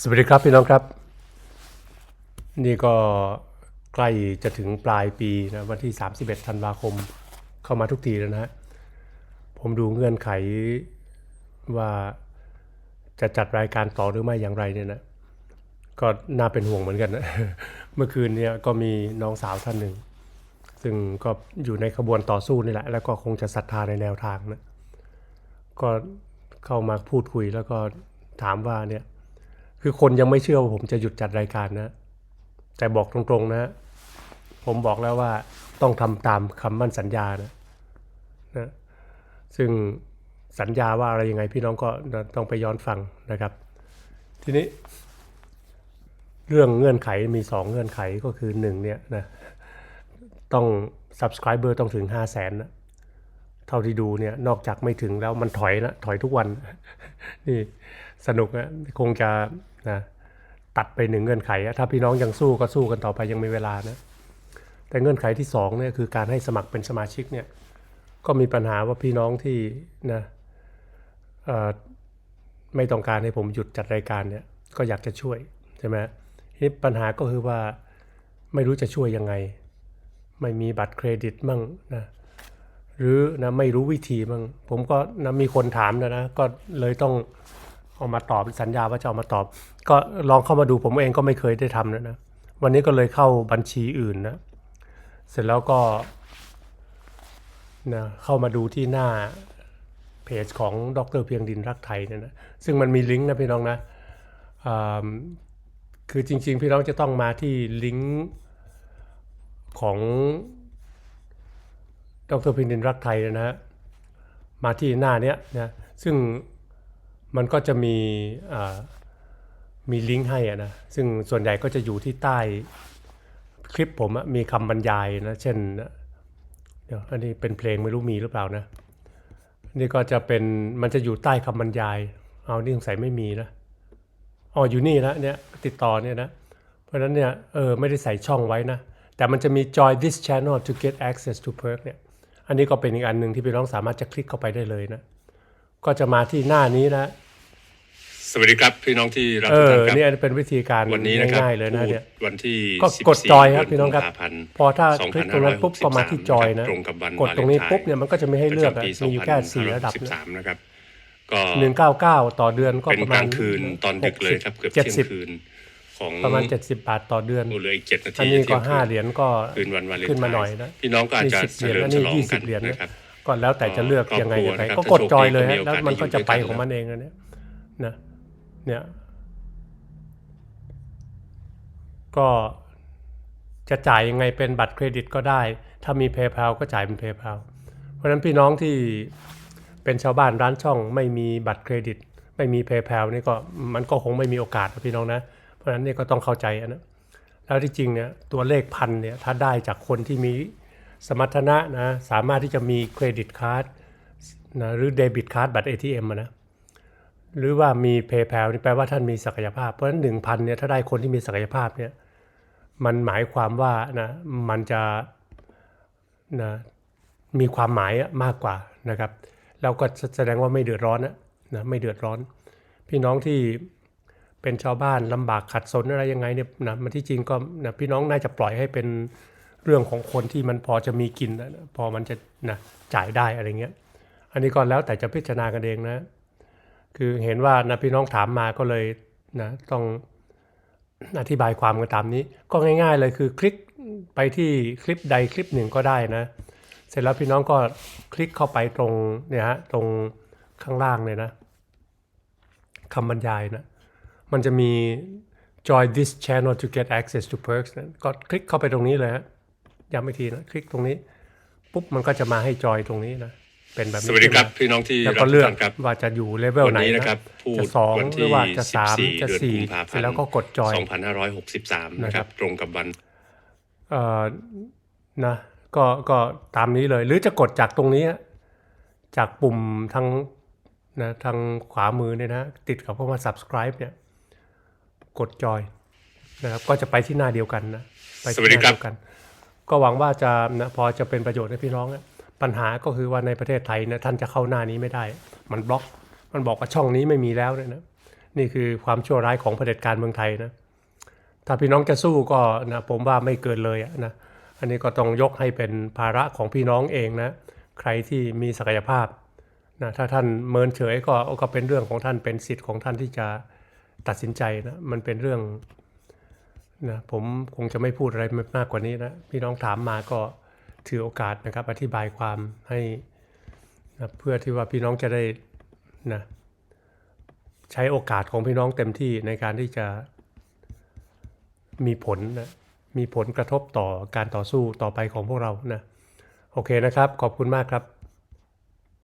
สวัสดีครับพี่น้องครับ นี่ก็ใกล้จะถึงปลายปีนะวันที่ 31 ธันวาคมเข้ามาทุกทีแล้วนะฮะผมดูเงื่อนไขว่าจะจัดรายการต่อหรือไม่อย่างไรเนี่ยนะก็น่าเป็นห่วงเหมือนกันนะเมื่อคืนเนี่ยก็มีน้องสาวท่านหนึ่ง ซึ่งก็อยู่ในขบวนต่อสู้นี่แหละ แล้วก็คงจะศรัทธาในแนวทางนะก็เข้ามาพูดคุยแล้วก็ถามว่าเนี่ย คือคนยังไม่เชื่อว่าผมจะหยุดจัดรายการนะ แต่บอกตรงๆนะ ผมบอกแล้วว่าต้องทำตามคำมั่นสัญญานะนะซึ่งสัญญาว่าอะไรยังไงพี่น้องก็ต้องไปย้อนฟังนะครับ ทีนี้ เรื่องเงื่อนไขมีสองเงื่อนไขก็คือหนึ่งเนี่ยนะต้อง subscriber ต้องถึง 5 0 0แสนนะเท่าที่ดูเนี่ยนอกจากไม่ถึงแล้วมันถอยนะถอยทุกวัน นี่สนุกนะคงจะ นะตัดไปหนึ่งเงื่อนไขอะถ้าพี่น้องยังสู้ก็สู้กันต่อไปยังมีเวลานะแต่เงื่อนไขที่สองเนี่ยคือการให้สมัครเป็นสมาชิกเนี่ยก็มีปัญหาว่าพี่น้องที่นะไม่ต้องการให้ผมหยุดจัดรายการเนี่ยก็อยากจะช่วยใช่ไหมทีนี้ปัญหาก็คือว่าไม่รู้จะช่วยยังไง ไม่มีบัตรเครดิตมั่งนะหรือนะไม่รู้วิธีมั่งผมก็นะมีคนถามนะนะก็เลยต้อง เอามาตอบสัญญาว่าจะเอามาตอบ ก็ลองเข้ามาดูผมเองก็ไม่เคยได้ทำนะนะวันนี้ก็เลยเข้าบัญชีอื่นนะ เสร็จแล้วก็นะเข้ามาดูที่หน้าเพจของดรเพียงดินรักไทยเนี่ยนะซึ่งมันมีลิงก์นะพี่น้องนะคือจริง ๆ พี่น้องจะต้องมาที่ลิงก์ของดรเพียงดินรักไทยนะฮะมาที่หน้าเนี้ยนะซึ่ง มันก็จะมีมีลิงก์ให้นะซึ่งส่วนใหญ่ก็จะอยู่ที่ใต้คลิปผมมีคำบรรยายนะ เช่นเดี๋ยวอันนี้เป็นเพลงไม่รู้มีหรือเปล่านะ นี่ก็จะเป็นมันจะอยู่ใต้คำบรรยาย เอานี่สงสัยไม่มีนะอ๋ออยู่นี่นะเนี่ยติดต่อเนี่ยนะ เพราะฉะนั้นเนี่ยเออไม่ได้ใส่ช่องไว้นะ แต่มันจะมี join this channel to get access to perk เนี่ยอันนี้ก็เป็นอีกอันหนึ่งที่พี่น้องสามารถจะคลิกเข้าไปได้เลยนะ ก็จะมาที่หน้านี้นะ สวัสดีครับพี่น้องที่รับเอทุกอท่านครับ เนี่ยเป็นวิธีการวันนี้นะครับง่ายๆเลยนะพูดเนี่ยวันที่ก็กด14จอยครับเดืพี่น้องครับกุมภาพันธ์พอถ้าคลิกตรงนั้นปุ๊บก็มาที่จอยนะ ตรงกับวันกดตรงนี้วาเลนไทน์ปุ๊บเนี่ยมันก็จะไม่ให้เลือกประอะจำปีมีอยู่แค่สี่ระดับนะ2563นะครับ ก็หนึ่งเก้าเก้าต่อเดือนก็เป็นประกมาลาณงคืนตอนดึกเลยครับเกือบเจ็ดเที่ยงสิบคืนของประมาณเจ็ดสิบบาทต่อเดือนโอ้เหลืออีกเจ็ดนาอันทีนี้ก็เที่ยงห้าคืนเหรียญก็คืนวันวาเลนไทน์ขึ้นมาหน่อยนะพี่น้องก็อาจจะนี่สิบเฉเหรียญลิมอันฉนี้ลองยี่สิกับนเหรียญนะนะครับ ก็แล้วแต่จะเลือกครอบยังไงครัวยังไงนะครับก็ถ้ากดจอยเลยโชคดีฮะก็มีแล้วมันก็โอกาสจะไปอยู่ด้วยกันของมันเองนะเนี่ยนะ เนี่ยก็จะจ่ายยังไงเป็นบัตรเครดิตก็ได้ ถ้ามี PayPal ก็จ่ายเป็น PayPal เพราะฉะนั้นพี่น้องที่เป็นชาวบ้านร้านช่องไม่มีบัตรเครดิต ไม่มี PayPal นี่ก็มันก็คงไม่มีโอกาสนะพี่น้องนะ เพราะฉะนั้นนี่ก็ต้องเข้าใจนะแล้วที่จริงเนี่ยตัวเลขพันเนี่ยถ้าได้จากคนที่มีสมรรถนะนะสามารถที่จะมีเครดิตการ์ดนะหรือเดบิตการ์ดบัตร ATM อะนะ หรือว่ามี PayPal นี่แปลว่าท่านมีศักยภาพ เพราะฉะนั้นหนึ่งพันเนี่ยถ้าได้คนที่มีศักยภาพเนี่ยมันหมายความว่านะมันจะนะมีความหมายอะมากกว่านะครับแล้วก็แสดงว่าไม่เดือดร้อนนะนะไม่เดือดร้อน พี่น้องที่เป็นชาวบ้านลำบากขัดสนอะไรยังไงเนี่ยนะมันที่จริงก็นะพี่น้องน่าจะปล่อยให้เป็นเรื่องของคนที่มันพอจะมีกินนะพอมันจะนะจ่ายได้อะไรเงี้ยอันนี้ก็แล้วแต่จะพิจารณากันเองนะ คือเห็นว่านะพี่น้องถามมาก็เลยนะต้องอธิบายความกันตามนี้ ก็ง่าย ๆ เลยคือคลิกไปที่คลิปใดคลิปหนึ่งก็ได้นะ เสร็จแล้วพี่น้องก็คลิกเข้าไปตรงเนี่ยฮะตรงข้างล่างเลยนะคำบรรยายนะมันจะมี join this channel to get access to perks นะก็คลิกเข้าไปตรงนี้เลยฮะย้ำอีกทีนะ คลิกตรงนี้ ปุ๊บมันก็จะมาให้จอยตรงนี้นะ เป็นแบบสนี้วัสดีครับขึ้นมาพี่น้องที่แล้วรัก็บทุเลืกอกท่านครับว่าจะอยู่เลเวลวันไหนนี้นะนะครับพูดจะสองวันหที่รือว่าจะสาม14จะเดือนสี่กุมภาพันธ์เสร็จแล้วก็กดจอย2563 นะครับ ตรงกับวันเอ่อนะก็ก็ตามนี้เลย หรือจะกดจากตรงนี้ จากปุ่มทางนะทางขวามือเนี่ยนะ ติดกับคำว่า subscribe เนี่ย กดจอยนะครับก็จะไปที่หน้าเดียวกันนะไปสวัที่สหดีน้าครับเดียวกัน ก็หวังว่าจะนะพอจะเป็นประโยชน์ให้พี่น้องนะ ปัญหาก็คือว่าในประเทศไทยนะท่านจะเข้าหน้านี้ไม่ได้ มันบล็อกมันบอกว่าช่องนี้ไม่มีแล้วเนี่ยนะนี่คือความชั่วร้ายของเผด็จการเมืองไทยนะถ้าพี่น้องจะสู้ก็นะผมว่าไม่เกินเลยนะอันนี้ก็ต้องยกให้เป็นภาระของพี่น้องเองนะใครที่มีศักยภาพนะถ้าท่านเมินเฉยก็ก็เป็นเรื่องของท่านเป็นสิทธิ์ของท่านที่จะตัดสินใจนะมันเป็นเรื่องนะผมคงจะไม่พูดอะไรมากกว่านี้นะพี่น้องถามมาก็ ถือโอกาสนะครับอธิบายความให้นะเพื่อที่ว่าพี่น้องจะได้นะใช้โอกาสของพี่น้องเต็มที่ในการที่จะมีผลนะมีผลกระทบต่อการต่อสู้ต่อไปของพวกเรานะโอเคนะครับ ขอบคุณมากครับ